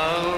Oh.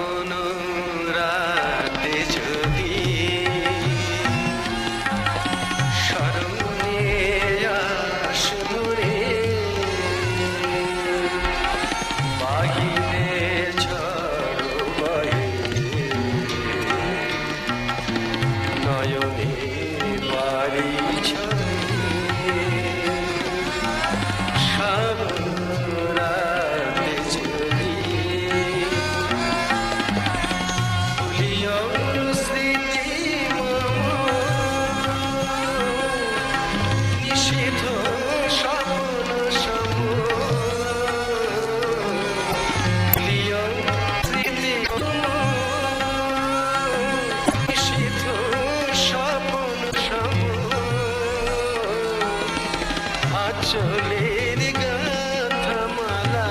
আচলের গাথামালা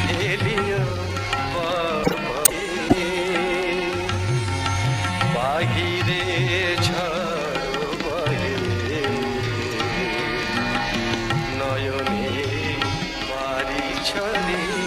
ফেলিও বাহিরে ঝড় বয়ে নয়নে পারি ছড়িয়ে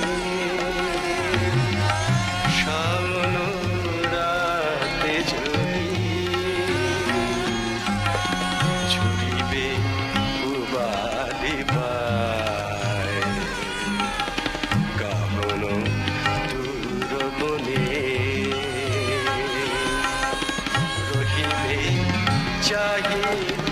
चाहिए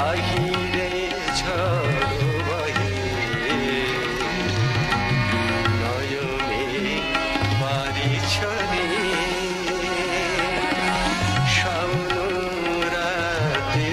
বাহিরে ঝড় বাহিরে। নয়নে বাড়ি ছড়ে সামনে রাতে